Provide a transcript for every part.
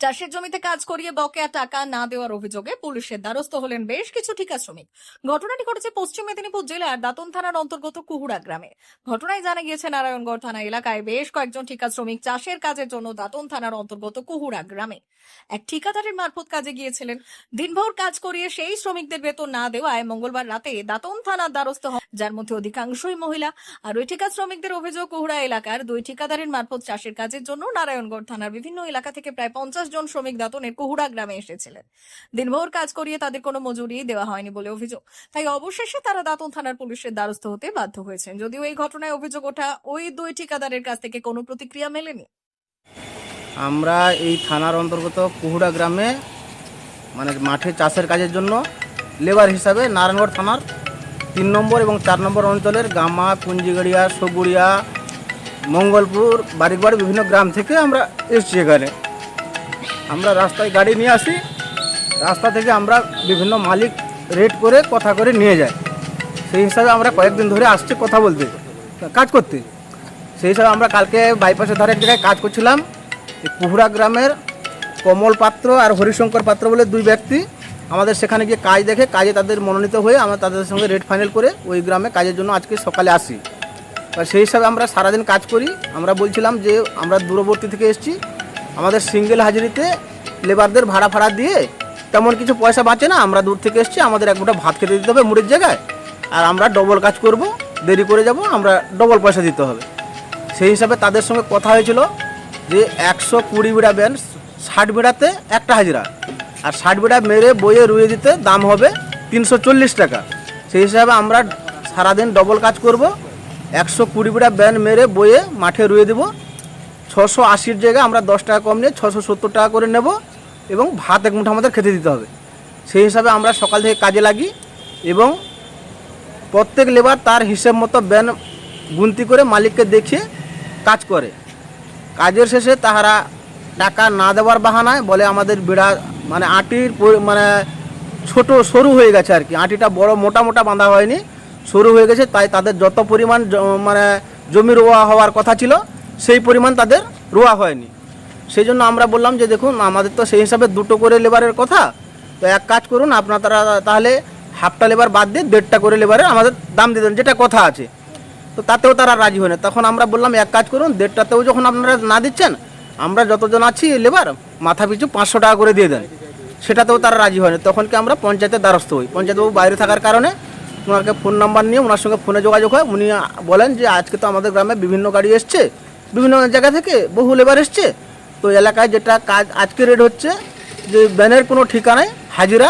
চাষের জমিতে কাজ করিয়ে বকেয়া টাকা না দেওয়ার অভিযোগে পুলিশের দ্বারস্থ হলেন বেশ কিছু ঠিকা শ্রমিক। ঘটনাটি ঘটেছে পশ্চিম মেদিনীপুর জেলার দাতন থানার অন্তর্গত কুহুড়া গ্রামে। ঘটনায় জানা গিয়েছে, নারায়ণগড় থানা এলাকায় বেশ কয়েকজন ঠিকা শ্রমিক চাষের কাজের জন্য দাতন থানার অন্তর্গত কুহুড়া গ্রামে। এক ঠিকাদারের মারফত কাজে গিয়েছিলেন। দিনভর কাজ করিয়ে সেই শ্রমিকদের বেতন না দেওয়ায় মঙ্গলবার রাতে দাতন থানার দ্বারস্থ হন, যার মধ্যে অধিকাংশই মহিলা। আর ওই ঠিকা শ্রমিকদের অভিযোগ, কুহুড়া এলাকার দুই ঠিকাদারের মারফত চাষের কাজের জন্য নারায়ণগড় থানার বিভিন্ন এলাকা থেকে প্রায় পঞ্চাশ জন শ্রমিক দাতনের কুহুড়া গ্রামে এসেছিলেন। দিনভর কাজ করিয়ে তাদের কোনো মজুরি দেওয়া হয়নি বলে অভিযোগ। তাই অবশেষে তারা দাতন থানার পুলিশের দ্বারস্থ হতে বাধ্য হয়েছেন। যদিও এই ঘটনায় অভিযোগ ওঠা ওই দুই ঠিকাদারের কাছ থেকে কোনো প্রতিক্রিয়া মেলেনি। আমরা এই থানার অন্তর্গত কুহুড়া গ্রামে মানে মাঠে চাষের কাজের জন্য লেবার হিসাবে নারায়ণগড় থানার তিন নম্বর এবং চার নম্বর অঞ্চলের গামা, কুঞ্জিগড়িয়া, সগুড়িয়া, মঙ্গলপুর বাড়ির বিভিন্ন গ্রাম থেকে আমরা এসেছি এখানে। আমরা রাস্তায় গাড়ি নিয়ে আসি, রাস্তা থেকে আমরা বিভিন্ন মালিক রেট করে কথা করে নিয়ে যাই সেই হিসাবে আমরা কয়েকদিন ধরে আসছি কথা বলতে, কাজ করতে। সেই হিসাবে আমরা কালকে বাইপাসের ধারে এক জায়গায় কাজ করছিলাম। কুহুরা গ্রামের কমল পাত্র আর হরিশঙ্কর পাত্র বলে দুই ব্যক্তি আমাদের সেখানে গিয়ে কাজ দেখে, কাজে তাদের মনোনীত হয়ে আমরা তাদের সঙ্গে রেট ফাইনাল করে ওই গ্রামে কাজের জন্য আজকে সকালে আসি। সেই হিসাবে আমরা সারাদিন কাজ করি। আমরা বলছিলাম যে আমরা দূরবর্তী থেকে এসেছি। আমাদের সিঙ্গেল হাজিরিতে লেবারদের ভাড়া ফাড়া দিয়ে তেমন কিছু পয়সা বাঁচে না। আমরা দূর থেকে এসেছি, আমাদের এক মুঠো ভাত খেতে দিতে হবে মুড়ির জায়গায়। আর আমরা ডবল কাজ করব, দেরি করে যাব, আমরা ডবল পয়সা দিতে হবে। সেই হিসাবে তাদের সঙ্গে কথা হয়েছিল যে একশো কুড়ি বিড়া ব্যান ষাট বিড়াতে একটা হাজিরা। আর ষাট বিড়া মেরে বইয়ে রুয়ে দিতে দাম হবে তিনশো চল্লিশ টাকা। সেই হিসাবে আমরা সারাদিন ডবল কাজ করব, একশো কুড়ি বিড়া ব্যান মেরে বইয়ে মাঠে রুয়ে দেবো। ছশো আশির জায়গায় আমরা দশ টাকা কম নিয়ে ছশো সত্তর টাকা করে নেব এবং ভাত এক মুঠো আমাদের খেতে দিতে হবে। সেই হিসাবে আমরা সকাল থেকে কাজে লাগি এবং প্রত্যেক লেবার তার হিসেব মতো ব্যান গুনতি করে মালিককে দেখিয়ে কাজ করে। কাজের শেষে তাহারা টাকা না দেওয়ার বাহানায় বলে আমাদের বিড়া মানে আটির মানে ছোট সরু হয়ে গেছে আর কি। আটিটা বড় মোটা মোটা বাঁধা হয়নি, সরু হয়ে গেছে, তাই তাদের যত পরিমাণ মানে জমি রোয়া হওয়ার কথা ছিল সেই পরিমাণ তাদের রোয়া হয়নি। সেই জন্য আমরা বললাম যে দেখুন, আমাদের তো সেই হিসাবে দুটো করে লেবারের কথা। তো এক কাজ করুন, আপনারা তাহলে হাফটা লেবার বাদ দিয়ে দেড়টা করে লেবারের আমাদের দাম দিয়ে দেন, যেটা কথা আছে। তো তাতেও তারা রাজি হয় না তখন আমরা বললাম, এক কাজ করুন, দেড়টাতেও যখন আপনারা না দিচ্ছেন, আমরা যতজন আছি লেবার, মাথা পিছু পাঁচশো টাকা করে দিয়ে দেন। সেটাতেও তারা রাজি হয় না তখন কি আমরা পঞ্চায়েতের দ্বারস্থ হই। পঞ্চায়েতবাবু বাইরে থাকার কারণে ওনাকে ফোন নাম্বার নিয়ে, ওনার সঙ্গে ফোনে যোগাযোগ হয়। উনি বলেন যে, আজকে তো আমাদের গ্রামে বিভিন্ন গাড়ি এসছে। বিভিন্ন জায়গা থেকে বহু লেবার এসছে। তো এলাকায় যেটা কাজ আজকে রেট হচ্ছে যে ব্যানের কোনো ঠিকানায় হাজিরা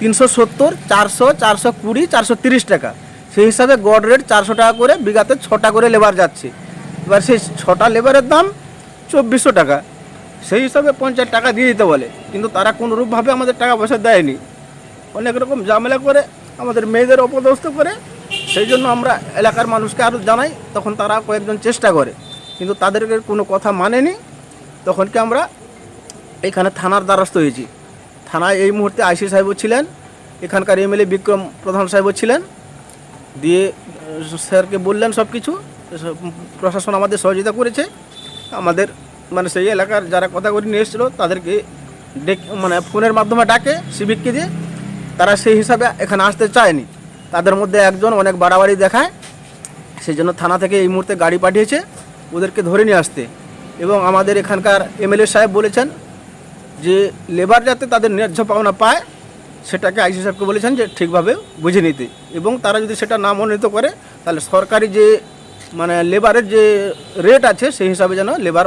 তিনশো সত্তর, চারশো চারশো কুড়ি, চারশো তিরিশ টাকা। সেই হিসাবে গড় রেট চারশো টাকা করে, বিঘাতে ছটা করে লেবার যাচ্ছে। এবার সেই ছটা লেবারের দাম চব্বিশশো টাকা। সেই হিসাবে পঞ্চায়েত টাকা দিয়ে দিতে বলে। কিন্তু তারা কোনোরূপভাবে আমাদের টাকা পয়সা দেয়নি। অনেক রকম ঝামেলা করে আমাদের মেয়েদের অপদস্থ করে, সেই জন্য আমরা এলাকার মানুষকে আরও জানাই, তখন তারা কয়েকজন চেষ্টা করে। কিন্তু তাদেরকে কোনো কথা মানেনি। তখন কি আমরা এখানে থানার দ্বারস্থ হয়েছি। থানায় এই মুহূর্তে আইসি সাহেবও ছিলেন, এখানকার এমএলএ বিক্রম প্রধান সাহেবও ছিলেন। দিয়ে স্যারকে বললেন সব কিছু প্রশাসন আমাদের সহযোগিতা করেছে। আমাদের মানে সেই এলাকার যারা কথা করে নিয়ে এসেছিল, তাদেরকে ডেক মানে ফোনের মাধ্যমে ডাকে, সিভিককে দিয়ে। তারা সেই হিসাবে এখানে আসতে চায়নি। তাদের মধ্যে একজন অনেক বাড়াবাড়ি দেখায়। সেই জন্য থানা থেকে এই মুহূর্তে গাড়ি পাঠিয়েছে। ওদেরকে ধরে নিয়ে আসতে। এবং আমাদের এখানকার এমএলএ সাহেব বলেছেন যে লেবার যাতে তাদের ন্যায্য পাওনা পায় সেটাকে আইসি সাহেবকে বলেছেন যে ঠিকভাবে বুঝে নিতে। এবং তারা যদি সেটা না মনোনীত করে তাহলে সরকারি যে মানে লেবারের যে রেট আছে সেই হিসাবে যেন লেবার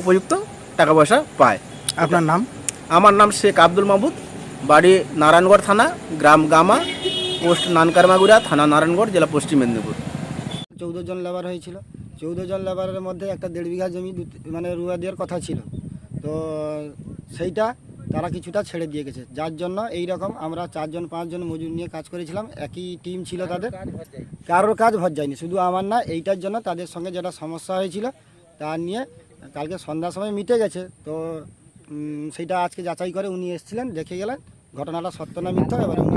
উপযুক্ত টাকা পয়সা পায়। আপনার নাম? আমার নাম শেখ আব্দুল মাহমুদ। বাড়ি নারায়ণগড় থানা গ্রাম গামা পোস্ট নানকারমাগুড়া থানা নারায়ণগড় জেলা পশ্চিম মেদিনীপুর। চৌদ্দ জন লেবার হয়েছিল। চৌদ্দ জন লেবারের মধ্যে একটা দেড় বিঘা জমি মানে রুয়া দেওয়ার কথা ছিল। তো সেইটা তারা কিছুটা ছেড়ে দিয়ে গেছে। যার জন্য এই রকম আমরা চারজন পাঁচজন মজুর নিয়ে কাজ করেছিলাম। একই টিম ছিল তাদের। কারোর কাজ ভর যায়নি। শুধু আমার না এইটার জন্য তাদের সঙ্গে যেটা সমস্যা হয়েছিল তা নিয়ে কালকে সন্ধ্যার সময় মিটে গেছে। তো সেইটা আজকে যাচাই করে উনি এসেছিলেন দেখে গেলেন। ঘটনাটা সত্য না মিথ্যা এবার উনি